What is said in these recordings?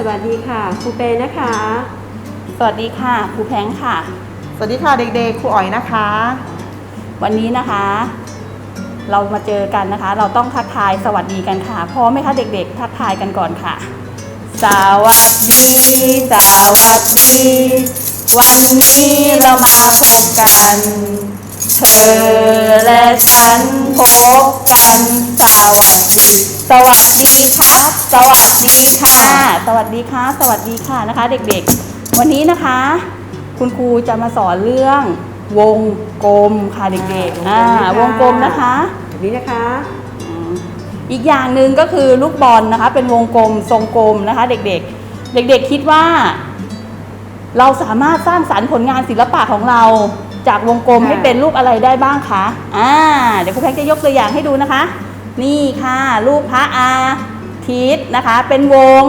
สวัสดีค่ะครูเปนะคะ สวัสดีค่ะครูแพงค่ะ สวัสดีค่ะเด็กๆ ครูอ๋อยนะคะ วันนี้นะคะ เรามาเจอกันนะคะ เราต้องทักทายสวัสดีกันค่ะพร้อมไหมคะเด็กๆ ทักทายกันก่อนค่ะ สวัสดี สวัสดี วันนี้เรามาพบกัน เธอและฉันพบกัน สวัสดี สวัสดีครับ สวัสดีค่ะ สวัสดีค่ะ สวัสดีค่ะนะคะ เด็กๆ วันนี้นะคะ คุณครูจะมาสอนเรื่อง วงกลมค่ะเด็กๆอ่าวงกลมนะคะแบบนี้นะคะอืมอีกอย่างหนึ่งก็คือลูกบอลนะคะ เป็นวงกลมทรงกลมนะคะ เด็กๆ เด็กๆคิดว่า เราสามารถสร้างสรรค์ผลงานศิลปะของเราจากวงกลมค่ะให้เป็นรูปอะไรได้บ้างคะ อ่า เดี๋ยวครูแพงจะยกตัวอย่างให้ดูนะคะ นี่ค่ะ รูปพระอาทิตย์นะคะ เป็นวง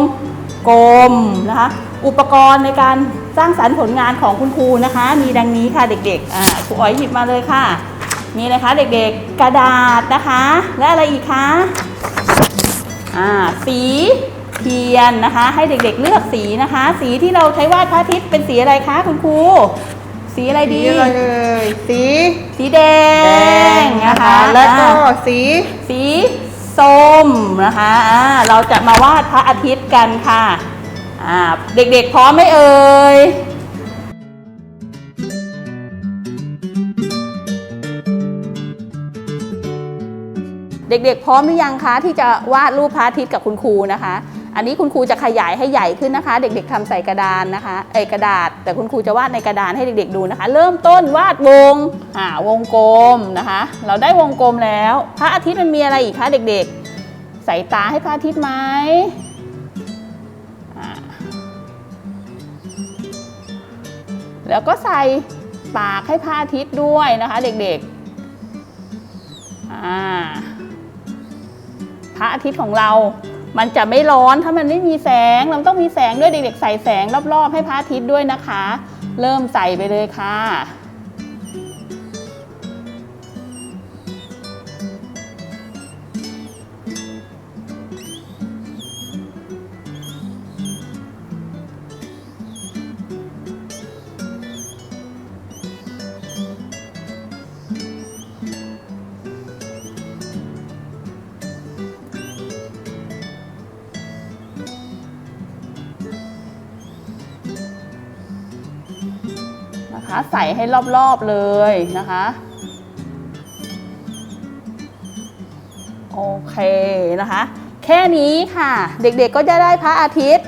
กลมนะคะ อุปกรณ์ในการสร้างสรรค์ผลงานของคุณครูนะคะ มีดังนี้ค่ะเด็กๆอ่าครูอ๋อยหยิบมาเลยค่ะ มีนะคะเด็กๆกระดาษนะคะ และอะไรอีกคะอ่าสีเทียนนะคะ ให้เด็กๆเลือกสีนะคะ สีที่เราใช้วาดพระอาทิตย์เป็นสีอะไรคะคุณครูสีอะไรสีดีอะไรเอ่ยสี สีแดแดงงนะนะคะคะ แล้วก็อ่าสี สี ส้มนะคะอ่าเราจะมาวาดพระอาทิตย์กันค่ะอ่าเด็กๆพร้อมไหมเอ่ยเด็กๆ พร้อมหรือยังคะที่จะวาดรูปพระอาทิตย์กับคุณครูนะคะ อันนี้คุณครูจะขยายให้ใหญ่ขึ้นนะคะ เด็กๆทำใส่กระดานนะคะเอกระดาษ แต่คุณครูจะวาดในกระดานให้เด็กๆดูนะคะ เริ่มต้นวาดวงอ่าวงกลมนะคะ เราได้วงกลมแล้ว พระอาทิตย์มันมีอะไรอีกคะเด็กๆ ใส่ตาให้พระอาทิตย์ไหมอ่าแล้วก็ใส่ปากให้พระอาทิตย์ด้วยนะคะ เด็กๆอ่าพระอาทิตย์ของเรา มันจะไม่ร้อนถ้ามันไม่มีแสงเราต้องมีแสงด้วยเด็กๆใส่แสงรอบๆให้พระอาทิตย์ด้วยนะคะ เริ่มใส่ไปเลยค่ะ นะคะ ใส่ให้รอบๆเลยนะคะโอเคนะคะ แค่นี้ค่ะ เด็กๆก็จะได้พระอาทิตย์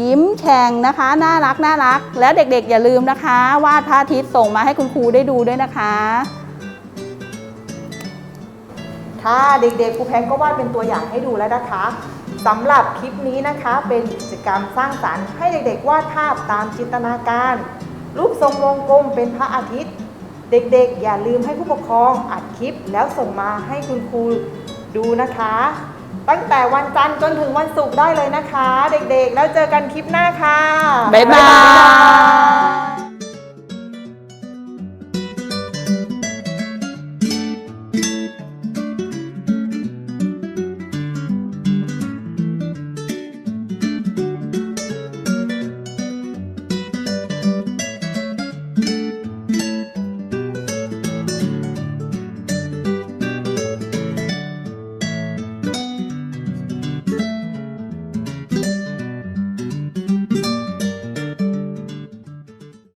ยิ้มแฉ่งนะคะ น่ารักน่ารัก แล้วเด็กๆอย่าลืมนะคะ วาดพระอาทิตย์ส่งมาให้คุณครูได้ดูด้วยนะคะค่ะเด็กๆครูแพงก็วาดเป็นตัวอย่างให้ดูแล้วนะคะสำหรับคลิปนี้นะคะเป็นกิจกรรมสร้างสรรค์ให้เด็กๆวาดภาพตามจินตนาการ รูปทรงวงกลมเป็นพระอาทิตย์ เด็กๆ อย่าลืมให้ผู้ปกครองอัดคลิปแล้วส่งมาให้คุณครูดูนะคะ ตั้งแต่วันจันทร์จนถึงวันศุกร์ได้เลยนะคะ เด็กๆ แล้วเจอกันคลิปหน้าค่ะ บ๊ายบาย